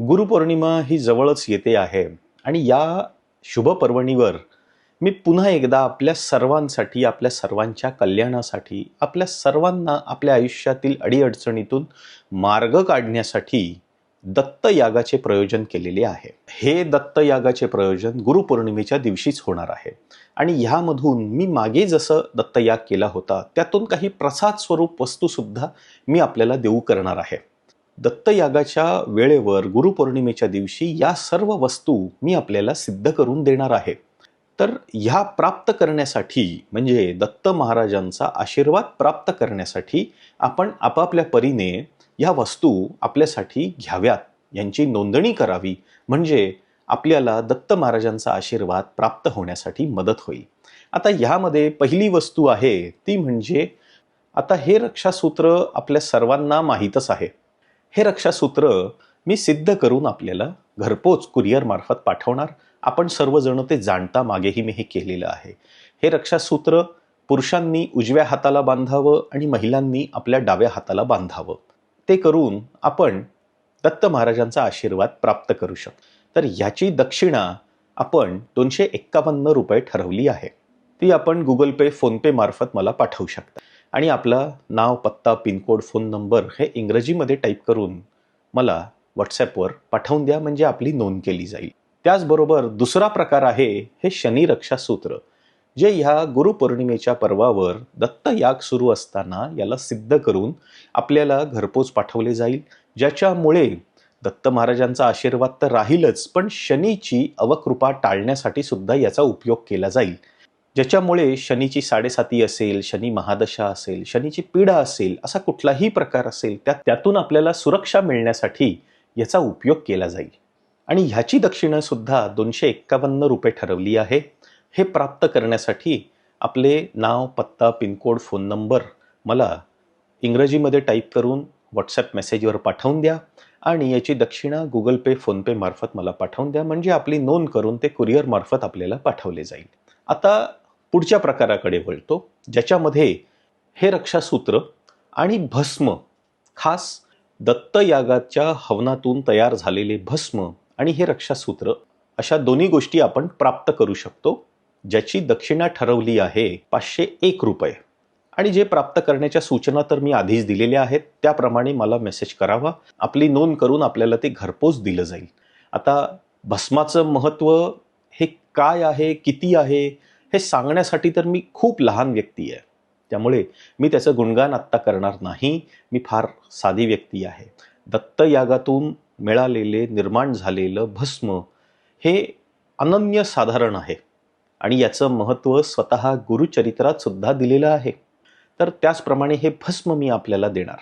गुरुपौर्णिमा ही जवळच येते आहे. आणि या शुभपर्वणीवर मी पुन्हा एकदा आपल्या सर्वांसाठी आपल्या सर्वांच्या कल्याणासाठी आपल्या सर्वांना आपल्या आयुष्यातील अडीअडचणीतून मार्ग काढण्यासाठी दत्तयागाचे प्रयोजन केलेले आहे. हे दत्तयागाचे प्रयोजन गुरुपौर्णिमेच्या दिवशीच होणार आहे. आणि ह्यामधून मी मागे जसं दत्तयाग केला होता त्यातून काही प्रसाद स्वरूप वस्तूसुद्धा मी आपल्याला देऊ करणार आहे. दत्तयागाच्या वेळेवर गुरुपौर्णिमेच्या दिवशी या सर्व वस्तू मी आपल्याला सिद्ध करून देणार आहे. तर ह्या प्राप्त करण्यासाठी म्हणजे दत्त महाराजांचा आशीर्वाद प्राप्त करण्यासाठी आपण आपापल्या परीने ह्या वस्तू आपल्यासाठी घ्याव्यात यांची नोंदणी करावी. म्हणजे आपल्याला दत्त महाराजांचा आशीर्वाद प्राप्त होण्यासाठी मदत होईल. आता ह्यामध्ये पहिली वस्तू आहे ती म्हणजे आता हे रक्षासूत्र आपल्या सर्वांना माहीतच आहे. हे रक्षासूत्र मी सिद्ध करून आपल्याला घरपोच कुरिअर मार्फत पाठवणार. आपण सर्वजण ते जाणता मागेही मी हे केलेलं आहे. हे रक्षासूत्र पुरुषांनी उजव्या हाताला बांधावं आणि महिलांनी आपल्या डाव्या हाताला बांधावं. ते करून आपण दत्त महाराजांचा आशीर्वाद प्राप्त करू शकतो तर याची दक्षिणा आपण दोनशे एक्कावन्न रुपये ठरवली आहे. ती आपण गुगल पे फोनपे मार्फत मला पाठवू शकता. आणि आपला नाव पत्ता पिनकोड फोन नंबर हे इंग्रजीमध्ये टाईप करून मला व्हॉट्सॲपवर पाठवून द्या म्हणजे आपली नोंद केली जाईल. त्याचबरोबर दुसरा प्रकार आहे हे शनी रक्षासूत्र जे ह्या गुरुपौर्णिमेच्या पर्वावर दत्त याग सुरू असताना याला सिद्ध करून आपल्याला घरपोच पाठवले जाईल ज्याच्यामुळे दत्त महाराजांचा आशीर्वाद तर राहीलच पण शनीची अवकृपा टाळण्यासाठी सुद्धा याचा उपयोग केला जाईल. ज्याच्यामुळे शनीची साडेसाती असेल शनी महादशा असेल शनीची पीडा असेल असा कुठलाही प्रकार असेल त्या त्यातून आपल्याला सुरक्षा मिळण्यासाठी याचा उपयोग केला जाईल. आणि ह्याची दक्षिणासुद्धा दोनशे एक्कावन्न रुपये ठरवली आहे. हे प्राप्त करण्यासाठी आपले नाव पत्ता पिनकोड फोन नंबर मला इंग्रजीमध्ये टाईप करून व्हॉट्सॲप मेसेजवर पाठवून द्या आणि याची दक्षिणा गुगल पे फोनपे मार्फत मला पाठवून द्या. म्हणजे आपली नोंद करून ते कुरिअरमार्फत आपल्याला पाठवले जाईल. आता पुढच्या प्रकाराकडे वळतो ज्याच्यामध्ये हे रक्षासूत्र आणि भस्म खास दत्तयागाच्या हवनातून तयार झालेले भस्म आणि हे रक्षासूत्र अशा दोन्ही गोष्टी आपण प्राप्त करू शकतो ज्याची दक्षिणा ठरवली आहे पाचशे एक रुपये. आणि जे प्राप्त करण्याच्या सूचना तर मी आधीच दिलेल्या आहेत त्याप्रमाणे मला मेसेज करावा. आपली नोंद करून आपल्याला ते घरपोच दिलं जाईल. आता भस्माचं महत्त्व हे काय आहे किती आहे हे सांगण्यासाठी तर मी खूप लहान व्यक्ती आहे. त्यामुळे मी त्याचं गुणगान आत्ता करणार नाही. मी फार साधी व्यक्ती आहे. दत्तयागातून मिळालेले निर्माण झालेलं भस्म हे अनन्य साधारण आहे. आणि याचं महत्त्व स्वतः गुरुचरित्रात सुद्धा दिलेलं आहे. तर त्याचप्रमाणे हे भस्म मी आपल्याला देणार.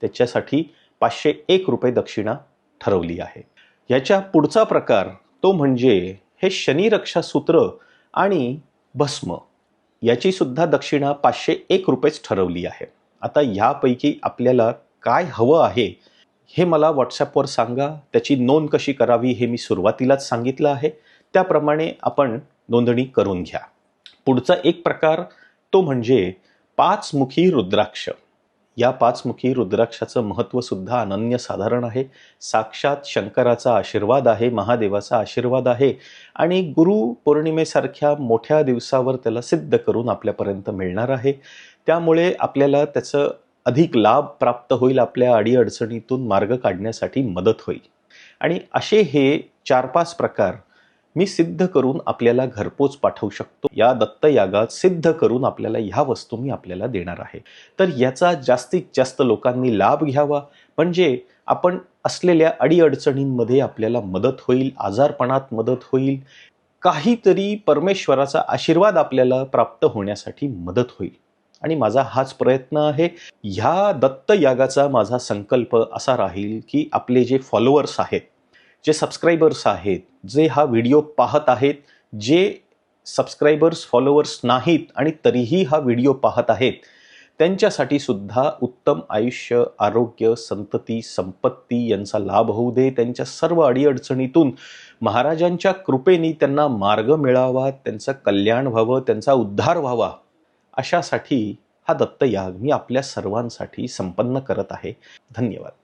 त्याच्यासाठी पाचशे एक रुपये दक्षिणा ठरवली आहे. याच्या पुढचा प्रकार तो म्हणजे हे शनिरक्षासूत्र आणि भस्म. याची सुद्धा दक्षिणा पाचशे एक रुपयेच ठरवली आहे. आता ह्यापैकी आपल्याला काय हवं आहे हे मला व्हॉट्सॲपवर सांगा. त्याची नोंद कशी करावी हे मी सुरुवातीलाच सांगितलं आहे. त्याप्रमाणे आपण नोंदणी करून घ्या. पुढचा एक प्रकार तो म्हणजे पाचमुखी रुद्राक्ष. या पाचमुखी रुद्राक्षाचं महत्त्व सुद्धा अनन्यसाधारण आहे. साक्षात शंकराचा आशीर्वाद आहे महादेवाचा आशीर्वाद आहे आणि गुरु पौर्णिमेसारख्या मोठ्या दिवसावर त्याला सिद्ध करून आपल्यापर्यंत मिळणार आहे. त्यामुळे आपल्याला त्याचं अधिक लाभ प्राप्त होईल आपल्या अडीअडचणीतून मार्ग काढण्यासाठी मदत होईल. आणि असे हे चार पाच प्रकार मी सिद्ध करून आपल्याला घरपोच पाठवू शकतो. या दत्तयागात सिद्ध करून आपल्याला ह्या वस्तू मी आपल्याला देणार आहे. तर याचा जास्तीत जास्त लोकांनी लाभ घ्यावा. म्हणजे आपण असलेल्या अडीअडचणींमध्ये आपल्याला मदत होईल आजारपणात मदत होईल. काहीतरी परमेश्वराचा आशीर्वाद आपल्याला प्राप्त होण्यासाठी मदत होईल. आणि माझा हाच प्रयत्न आहे. ह्या दत्तयागाचा माझा संकल्प असा राहील की आपले जे फॉलोअर्स आहेत जे सबस्क्रायबर्स आहेत जे हा व्हिडिओ पाहत आहेत जे सबस्क्रायबर्स फॉलोअर्स नाहीत आणि तरीही हा व्हिडिओ पाहत आहेत त्यांच्यासाठी सुद्धा उत्तम आयुष्य आरोग्य संतती संपत्ती यांचा लाभ होऊ दे. त्यांच्या सर्व अडीअडचणीतून महाराजांच्या कृपेने त्यांना मार्ग मिळावा त्यांचं कल्याण व्हावं त्यांचा उद्धार व्हावा अशासाठी हा दत्तयाग मी आपल्या सर्वांसाठी संपन्न करत आहे. धन्यवाद.